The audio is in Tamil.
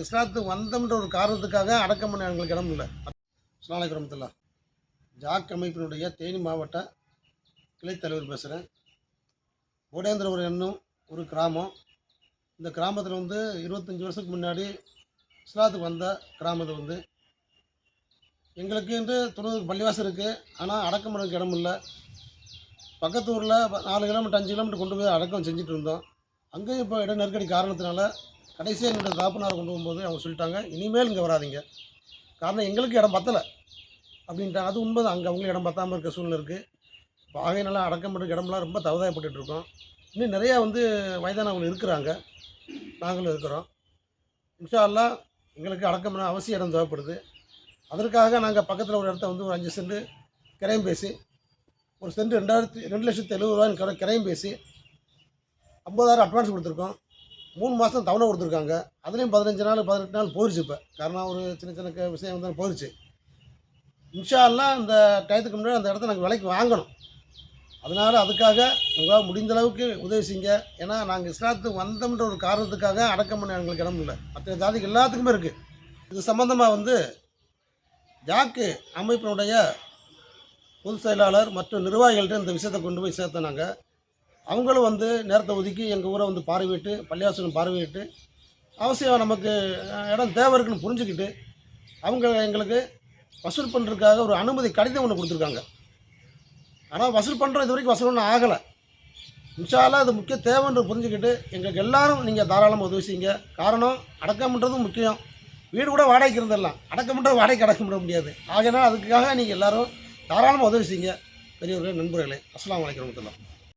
நாங்கள் இஸ்லாத்துக்கு வந்தோம்ன்ற ஒரு காரணத்துக்காக அடக்கம் பண்ண எங்களுக்கு இடம் இல்லை. அஸ்லாம் கிராமத்தில். ஜாக் அமைப்பினுடைய தேனி மாவட்ட கிளைத்தலைவர் பேசுகிறேன் கோடேந்திரபுரம் என்னும் ஒரு கிராமம். இந்த கிராமத்தில் வந்து இருபத்தஞ்சி வருஷத்துக்கு முன்னாடி இஸ்லாத்துக்கு வந்த கிராமத்தை வந்து. எங்களுக்கு வந்து துணை பள்ளிவாசம் இருக்குது ஆனால் அடக்கம் பண்ணுறதுக்கு இடம் இல்லை. பக்கத்து ஊரில் நாலு கிலோமீட்டர் அஞ்சு கிலோமீட்டர் கொண்டு போய் அடக்கம் செஞ்சுட்டு இருந்தோம். அங்கேயும் இப்போ இட நெருக்கடி காரணத்தினால கடைசியாக என்னுடைய தாப்பனார் கொண்டு போகும்போது அவங்க சொல்லிட்டாங்க இனிமேல் இங்கே வராதீங்க. காரணம் எங்களுக்கு இடம் பத்தலை. அப்படின்ட்டாங்க. அது உண்மை அங்கே அவங்களும் இடம் பத்தாமல் இருக்க சூழ்நிலை இருக்குது இப்போ ஆகையினால அடக்கம் பண்ணுற இடம்லாம் ரொம்ப தவதாயப்பட்டுட்டு இருக்கோம் இன்னும் நிறையா வந்து வயதானவங்க இருக்கிறாங்க. நாங்களும் இருக்கிறோம். இன்ஷா அல்லாஹ் எங்களுக்கு அடக்கம் பண்ண அவசியம் இடம் தேவைப்படுது. அதற்காக நாங்கள் பக்கத்தில் ஒரு இடத்த வந்து ஒரு அஞ்சு சென்ட் கிரையம் பேசி ஒரு சென்ட் ரெண்டாயிரத்தி ரெண்டு லட்சத்தி எழுபது ரூபாய்ன்னு கிரையம் பேசி ஐம்பதாயிரம் அட்வான்ஸ் கொடுத்துருக்கோம். மூணு மாதம் தவணை கொடுத்துருக்காங்க. அதுலேயும் பதினஞ்சு நாள் பதினெட்டு நாள் போயிடுச்சு இப்போ. காரணம் ஒரு சின்ன சின்ன விஷயம் வந்து போயிடுச்சு இன்ஷால்லாம் அந்த டயத்துக்கு முன்னாடி அந்த இடத்த நாங்கள் விலைக்கு வாங்கணும். அதனால் அதுக்காக உங்களால் முடிந்த அளவுக்கு உதவி செய்யுங்க. ஏன்னா நாங்கள் இஸ்லாத்துக்கு வந்தோம்ன்ற ஒரு காரணத்துக்காக அடக்கம் பண்ண எங்களுக்கு இடம் இல்லை. மற்ற ஜாதிக்கு எல்லாத்துக்குமே இருக்குது இது சம்மந்தமாக வந்து ஜாக்கு அமைப்பினுடைய பொதுச் செயலாளர் மற்றும் நிர்வாகிகள்கிட்ட இந்த விஷயத்தை கொண்டு போய் சேர்த்தனாங்க அவங்களும் வந்து நேரத்தை ஒதுக்கி எங்கள் ஊரை வந்து பார்வையிட்டு பள்ளிவாசலம் பார்வையிட்டு அவசியம் நமக்கு இடம் தேவை இருக்குன்னு புரிஞ்சுக்கிட்டு அவங்க எங்களுக்கு வசூல் பண்ணுறதுக்காக ஒரு அனுமதி கடிதம் ஒன்று கொடுத்துருக்காங்க. ஆனால் வசூல் பண்ணுறோம் இது வரைக்கும் வசூல் ஒன்றும் ஆகலை. இன்ஷால்லா அது முக்கிய தேவைன்னு புரிஞ்சுக்கிட்டு எங்களுக்கு எல்லாரும் நீங்கள் தாராளமாக உதவி செய்யுங்க. காரணம் அடக்கம்ன்றதும் முக்கியம். வீடு கூட வாடகைக்கு இருந்துடலாம். அடக்கம்ன்றது வாடகைக்கு அடக்கம் விட முடியாது. ஆகையினால் அதுக்காக நீங்கள் எல்லாரும் தாராளமாக உதவி செய்யுங்க. பெரியவர்களே நண்பர்களே அஸ்லாம் அலைக்கும் வரமத்துல்லாஹ்